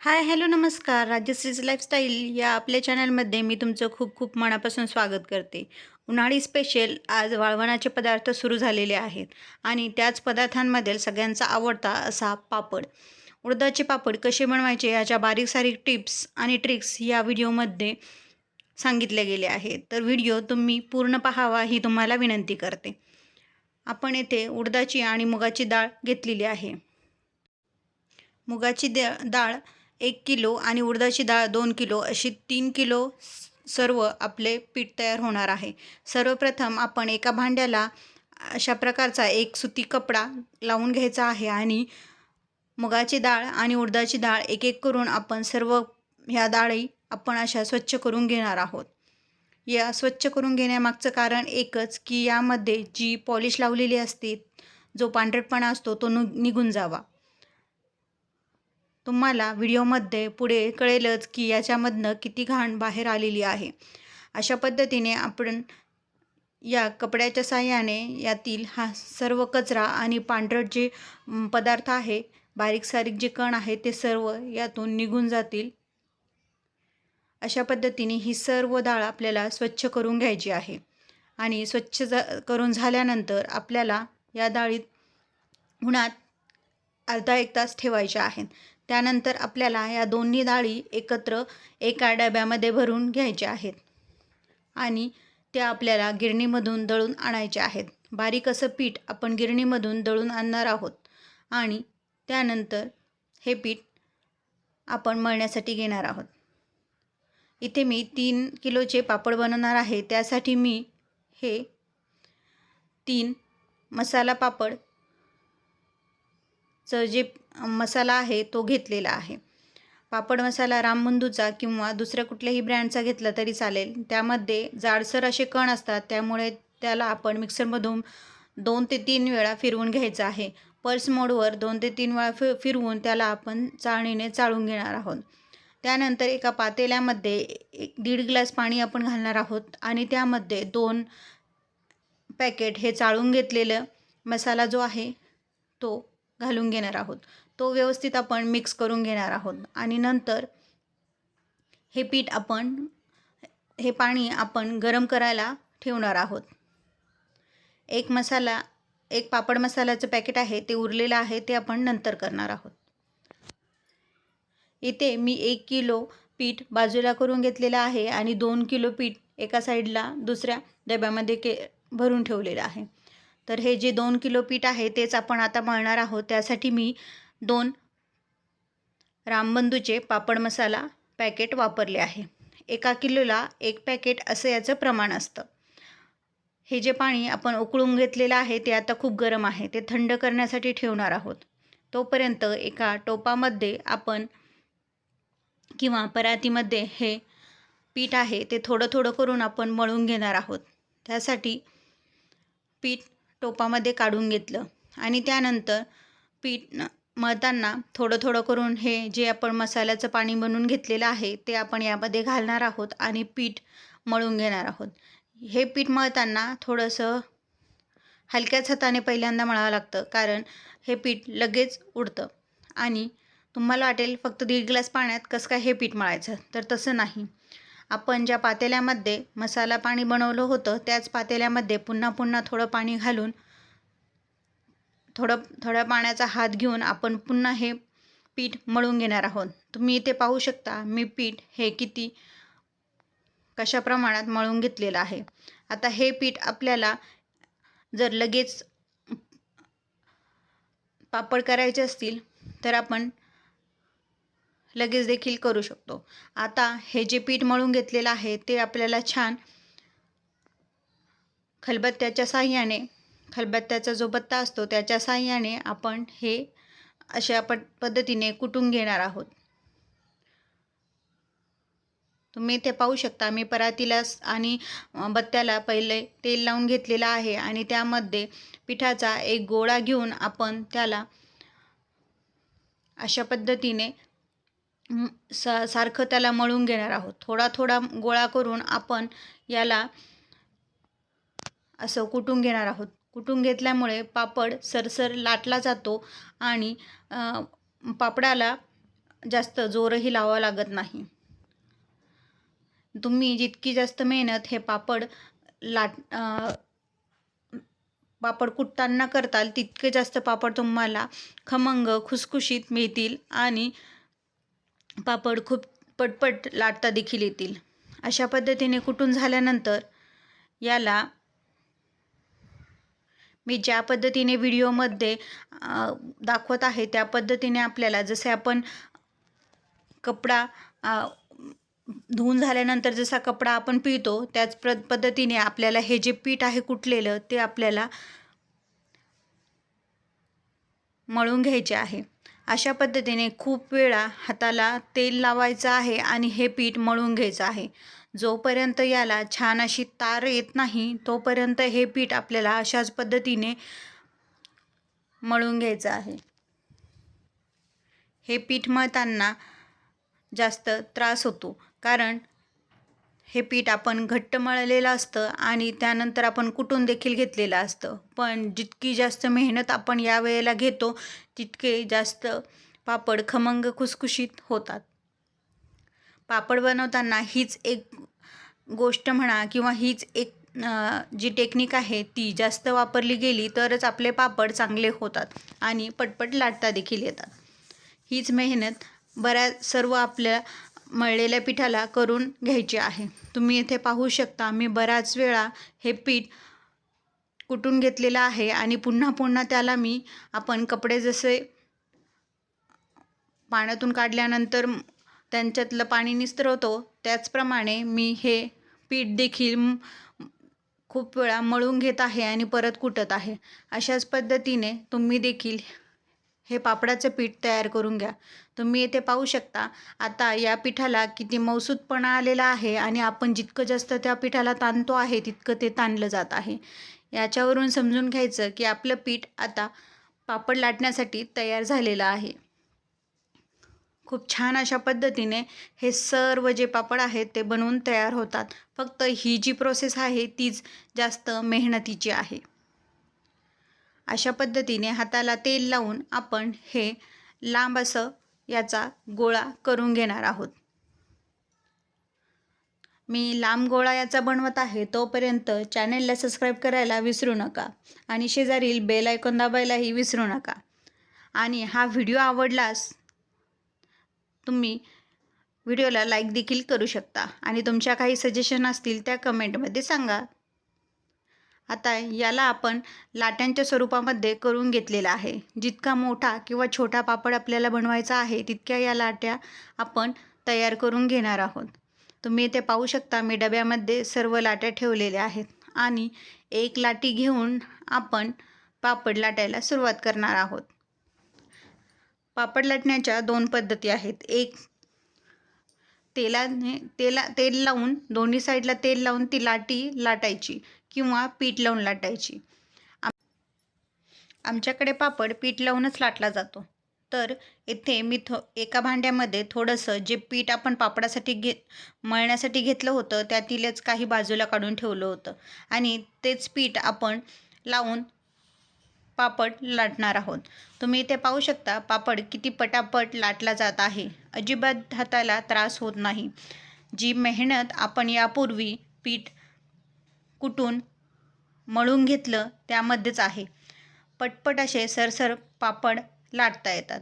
Hi hello नमस्कार. राजश्रीज lifestyle या आपल्या चॅनलमध्ये मी तुमचं खूप खूप मनापासून स्वागत करते. उन्हाळी स्पेशल आज वाळवणाचे पदार्थ सुरू झालेले आहेत आणि त्याच पदार्थांमधील सगळ्यांचा आवडता असा पापड. उडदाचे पापड कसे बनवायचे याच्या बारीक सारीक टिप्स आणि ट्रिक्स या व्हिडिओमध्ये सांगितले गेले आहेत. तर व्हिडिओ तुम्ही पूर्ण पाहावा ही तुम्हाला विनंती करते. आपण येथे उडदाची आणि मुगाची डाळ घेतलेली आहे. मुगाची द डाळ एक किलो आणि उडदाची डाळ दोन किलो अशी तीन किलो सर्व आपले पीठ तयार होणार आहे. सर्वप्रथम आपण एका भांड्याला अशा प्रकारचा एक सुती कपडा लावून घ्यायचा आहे आणि मुगाची डाळ आणि उडदाची डाळ एक एक करून आपण सर्व ह्या डाळी आपण अशा स्वच्छ करून घेणार आहोत. या स्वच्छ करून घेण्यामागचं कारण एकच की यामध्ये जी पॉलिश लावलेली असते जो पांढरटपणा असतो तो नु निघून जावा. तुम्हाला व्हिडिओमध्ये पुढे कळेलच की याच्यामधनं किती घाण बाहेर आलेली आहे. अशा पद्धतीने आपण या कपड्याच्या साह्याने यातील हा सर्व कचरा आणि पांढरट जे पदार्थ आहे बारीक सारीक जे कण आहे ते सर्व यातून निघून जातील. अशा पद्धतीने ही सर्व डाळ आपल्याला स्वच्छ करून घ्यायची आहे. आणि स्वच्छ जा करून झाल्यानंतर आपल्याला या डाळीत उन्हात अर्धा एक तास ठेवायच्या आहेत. त्यानंतर आपल्याला या दोन्ही डाळी एकत्र एका डब्यामध्ये भरून घ्यायच्या आहेत. आणि त्या आपल्याला गिरणीमधून दळून आणायच्या आहेत. बारीक असं पीठ आपण गिरणीमधून दळून आणणार आहोत. आणि त्यानंतर हे पीठ आपण मळण्यासाठी घेणार आहोत. इथे मी तीन किलोचे पापड बनवणार आहे. त्यासाठी मी हे तीन मसाला पापड चं जे मसाला आहे तो घेतलेला आहे. पापड मसाला रामबंधूचा किंवा दुसऱ्या कुठल्याही ब्रँडचा घेतला तरी चालेल. त्यामध्ये जाडसर असे कण असतात त्यामुळे त्याला आपण मिक्सरमधून दोन ते तीन वेळा फिरवून घ्यायचं आहे. पल्स मोडवर दोन ते तीन वेळा फि फिरवून त्याला आपण चाळणीने चाळून घेणार आहोत. त्यानंतर एका पातेल्यामध्ये एक दीड ग्लास पाणी आपण घालणार आहोत आणि त्यामध्ये दोन पॅकेट हे चाळून घेतलेलं मसाला जो आहे तो घालून घेणार आहोत. तो व्यवस्थित आपण मिक्स करून घेणार आहोत. आणि नंतर हे पीठ आपण हे पाणी आपण गरम करायला ठेवणार आहोत. एक मसाला एक पापड मसाल्याचं पॅकेट आहे ते उरलेलं आहे ते आपण नंतर करणार आहोत. इथे मी एक किलो पीठ बाजूला करून घेतलेलं आहे आणि दोन किलो पीठ एका साईडला दुसऱ्या डब्यामध्ये के भरून ठेवलेलं आहे. तर हे जे दोन किलो पीठ आहे तेच आपण आता मळणार आहोत. त्यासाठी मी दोन रामबंधूचे पापड मसाला पॅकेट वापरले आहे. एका किलोला एक पॅकेट असं याचं प्रमाण असतं. हे जे पाणी आपण उकळून घेतलेलं आहे ते आता खूप गरम आहे. ते थंड करण्यासाठी ठेवणार आहोत. तोपर्यंत एका टोपामध्ये आपण किंवा परातीमध्ये हे पीठ आहे ते थोडं थोडं करून आपण मळून घेणार आहोत. त्यासाठी पीठ टोपामध्ये काढून घेतलं. आणि त्यानंतर पीठ मळताना थोडं थोडं करून हे जे आपण मसाल्याचं पाणी बनवून घेतलेलं आहे ते आपण यामध्ये घालणार आहोत आणि पीठ मळून घेणार आहोत. हे पीठ मळताना थोडंसं हलक्याच हाताने पहिल्यांदा मळावं लागतं कारण हे पीठ लगेच उडतं. आणि तुम्हाला वाटेल फक्त दीड ग्लास पाण्यात कसं काय हे पीठ मळायचं तर तसं नाही. आपण ज्या पातेल्यामध्ये मसाला पाणी बनवलं होतं त्याच पातेल्यामध्ये पुन्हा पुन्हा थोडं पाणी घालून थोडं थोड्या पाण्याचा हात घेऊन आपण पुन्हा हे पीठ मळून घेणार आहोत. तुम्ही इथे पाहू शकता मी पीठ हे किती कशा प्रमाणात मळून घेतलेलं आहे. आता हे पीठ आपल्याला जर लगेच पापड करायचे असतील तर आपण लगेच देखील करू शकतो. आता हे जे पीठ मळून घेतलेलं आहे ते आपल्याला छान खलबत्त्याच्या साह्याने खलबत्त्याचा जो बत्ता असतो त्याच्या साह्याने आपण हे अशा प पद्धतीने कुटून घेणार आहोत. तुम्ही इथे पाहू शकता मी परातीला आणि बत्त्याला पहिले तेल लावून घेतलेलं आहे आणि त्यामध्ये पिठाचा एक गोळा घेऊन आपण त्याला अशा पद्धतीने सा सारखं त्याला मळून घेणार आहोत. थोडा थोडा गोळा करून आपण याला असं कुटून घेणार आहोत. कुटून घेतल्यामुळे पापड सरसर लाटला जातो आणि पापडाला जास्त जोरही लावावा लागत नाही. तुम्ही जितकी जास्त मेहनत हे पापड लाट पापड कुटताना करताल तितके जास्त पापड तुम्हाला खमंग खुसखुशीत मिळतील आणि पापड खूप पटपट लाटता देखील येतील. अशा पद्धतीने कुटून झाल्यानंतर याला मी ज्या पद्धतीने व्हिडिओमध्ये दाखवत आहे त्या पद्धतीने आपल्याला जसे आपण कपडा धुवून झाल्यानंतर जसा कपडा आपण पिळतो त्याच प्र पद्धतीने आपल्याला हे जे पीठ आहे कुटलेलं ते आपल्याला मळून घ्यायचे आहे. अशा पद्धतीने खूप वेळा हाताला तेल लावायचं आहे आणि हे पीठ मळून घ्यायचं आहे. जोपर्यंत याला छान अशी तार येत नाही तोपर्यंत हे पीठ आपल्याला अशाच पद्धतीने मळून घ्यायचं आहे. हे पीठ मळताना जास्त त्रास होतो कारण हे पीठ आपण घट्ट मळलेलं असतं आणि त्यानंतर आपण कुटून देखील घेतलेलं असतं. पण जितकी जास्त मेहनत आपण या वेळेला घेतो तितके जास्त पापड खमंग खुसखुशीत होतात. पापड बनवताना हीच एक गोष्ट म्हणा किंवा हीच एक जी टेक्निक आहे ती जास्त वापरली गेली तरच आपले पापड चांगले होतात आणि पटपट लाटता देखील येतात. हीच मेहनत बऱ्याच सर्व आपल्या मळलेल्या पिठाला करून घ्यायचे आहे. तुम्ही इथे पाहू शकता मी बऱ्याच वेळा हे पीठ कुटून घेतलेलं आहे आणि पुन्हा पुन्हा त्याला मी आपण कपडे जसे पाण्यातून काढल्यानंतर त्यांच्यातलं पाणी निस्त्रवतो त्याचप्रमाणे मी हे पीठ देखील खूप वेळा मळून घेत आहे आणि परत कुटत आहे. अशाच पद्धतीने तुम्ही देखील हे पापडाचं पीठ तयार करून घ्या. तुम्ही येथे पाहू शकता आता या पिठाला किती मौसूदपणा आलेला आहे आणि आपण जितकं जास्त त्या पिठाला ताणतो आहे तितकं ते ताणलं जात आहे. याच्यावरून समजून घ्यायचं की आपलं पीठ आता पापड लाटण्यासाठी तयार झालेलं आहे. खूप छान अशा पद्धतीने हे सर्व जे पापड आहेत ते बनवून तयार होतात. फक्त ही जी प्रोसेस आहे तीच जास्त मेहनतीची आहे. अशा पद्धतीने हाताला तेल लावून आपण हे लांब असं याचा गोळा करून घेणार आहोत. मी लांब गोळा याचा बनवत आहे तोपर्यंत चॅनेलला सबस्क्राईब करायला विसरू नका आणि शेजारील बेल आयकॉन दाबायलाही विसरू नका. आणि हा व्हिडिओ आवडलास तुम्ही व्हिडिओला लाईक देखील करू शकता आणि तुमच्या काही सजेशन असतील त्या कमेंटमध्ये सांगा. आता याला आपण लाट्यांच्या स्वरूपामध्ये करून घेतलेला आहे. जितका मोठा किंवा छोटा पापड आपल्याला बनवायचा आहे तितक्या या लाट्या आपण तयार करून घेणार आहोत. तुम्ही इथे पाहू शकता मी डब्यामध्ये सर्व लाट्या ठेवलेल्या आहेत आणि एक लाटी घेऊन आपण पापड लाटायला सुरुवात करणार आहोत. पापड लाटण्याच्या दोन पद्धती आहेत. एक तेलाने तेला तेल लावून दोन्ही साईडला तेल लावून ती लाटी लाटायची. किंवा पीठ लावून लाटायची. आमच्याकडे पापड पीठ लावूनच लाटला जातो. तर इथे मी थो एका भांड्यामध्ये थोडंसं जे पीठ आपण पापडासाठी घे मळण्यासाठी घेतलं होतं त्यातीलच काही बाजूला काढून ठेवलं होतं. आणि तेच पीठ आपण लावून पापड लाटणार आहोत. तुम्ही इथे पाहू शकता पापड किती पटापट लाटला जात आहे. अजिबात हाताला त्रास होत नाही. जी मेहनत आपण यापूर्वी पीठ कुटून मळून घेतलं त्यामध्येच आहे. पटपट असे सरसर पापड लाटता येतात.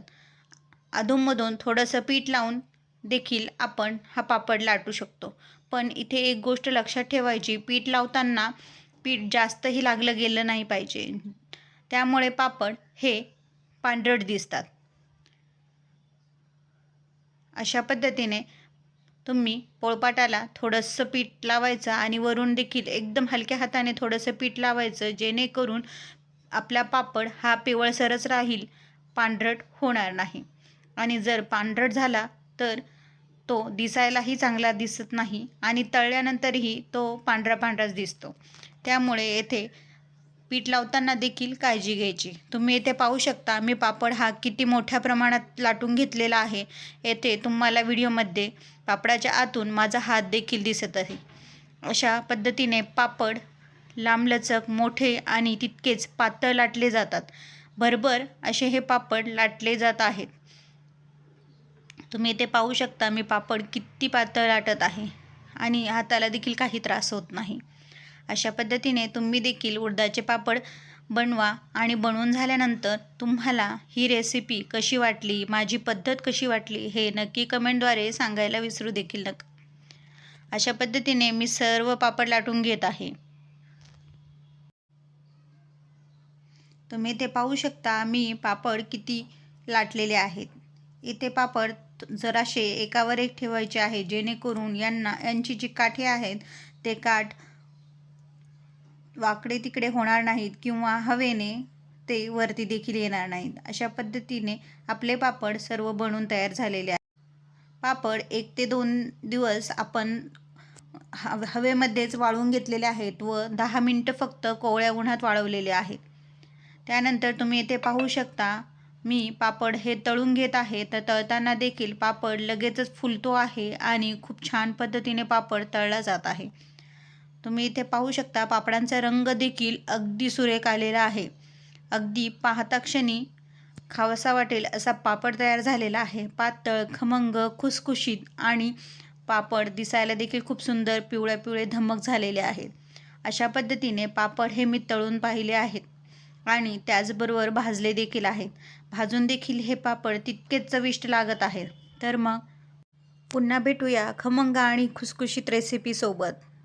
अधूनमधून थोडंसं पीठ लावून देखील आपण हा पापड लाटू शकतो. पण इथे एक गोष्ट लक्षात ठेवायची पीठ लावताना पीठ जास्तही लागलं गेलं नाही पाहिजे. त्यामुळे पापड हे पांढरट दिसतात. अशा पद्धतीने तुम्ही पोळपाटाला थोडंसं पीठ लावायचं आणि वरून देखील एकदम हलक्या हाताने थोडंसं पीठ लावायचं जेणेकरून आपला पापड हा पिवळसरच राहील पांढरट होणार नाही. आणि जर पांढरट झाला तर तो दिसायलाही चांगला दिसत नाही आणि तळल्यानंतरही तो पांढरा पांढराच दिसतो. त्यामुळे येथे पीठ लावताना देखील काळजी घ्यायची. तुम्ही येथे पाहू शकता मी पापड हा किती मोठ्या प्रमाणात लाटून घेतलेला आहे. येथे तुम्हाला व्हिडिओमध्ये पापडाच्या आतून माझा हात देखील दिसत आहे. अशा पद्धतीने पापड लांबलचक मोठे आणि तितकेच पातळ लाटले जातात. भरभर असे हे पापड लाटले जात आहेत. तुम्ही इथे पाहू शकता मी पापड किती पातळ लाटत आहे आणि हाताला देखील काही त्रास होत नाही. अशा पद्धतीने तुम्ही देखील उडदाचे पापड बनवा आणि बनवून झाल्यानंतर तुम्हाला ही रेसिपी कशी वाटली माझी पद्धत कशी वाटली हे नक्की कमेंटद्वारे सांगायला विसरू देखील नका. अशा पद्धतीने मी सर्व पापड लाटून घेत आहे. तुम्ही ते पाहू शकता मी पापड किती लाटलेले आहेत. इथे पापड जराशे एकावर एक ठेवायचे आहे जेणेकरून यांना यांची जी काठे आहेत ते काठ वाकडे तिकडे होणार नाहीत किंवा हवेने ते वरती देखील येणार नाहीत. अशा पद्धतीने आपले पापड सर्व बनून तयार झालेले आहेत. पापड एक ते दोन दिवस आपण हव हवेमध्येच वाळवून घेतलेले आहेत व दहा मिनटं फक्त कोवळ्या उन्हात वाळवलेले आहेत. त्यानंतर तुम्ही येथे पाहू शकता मी पापड हे तळून घेत आहे. तर तळताना देखील पापड लगेचच फुलतो आहे आणि खूप छान पद्धतीने पापड तळला जात आहे. तुम्ही इथे पाहू शकता पापडांचा रंग देखील अगदी सुरेख आलेला आहे. अगदी पाहता क्षणी खावसा वाटेल असा पापड तयार झालेला आहे. पातळ खमंग खुसखुशीत आणि पापड दिसायला देखील खूप सुंदर पिवळ्या पिवळे धमक झालेले आहेत अशा पद्धतीने पापड हे मी तळून पाहिले आहेत आणि त्याचबरोबर भाजले देखील आहेत. भाजून देखील हे पापड तितकेच चविष्ट लागत आहेत. तर मग पुन्हा भेटूया खमंग आणि खुसखुशीत रेसिपीसोबत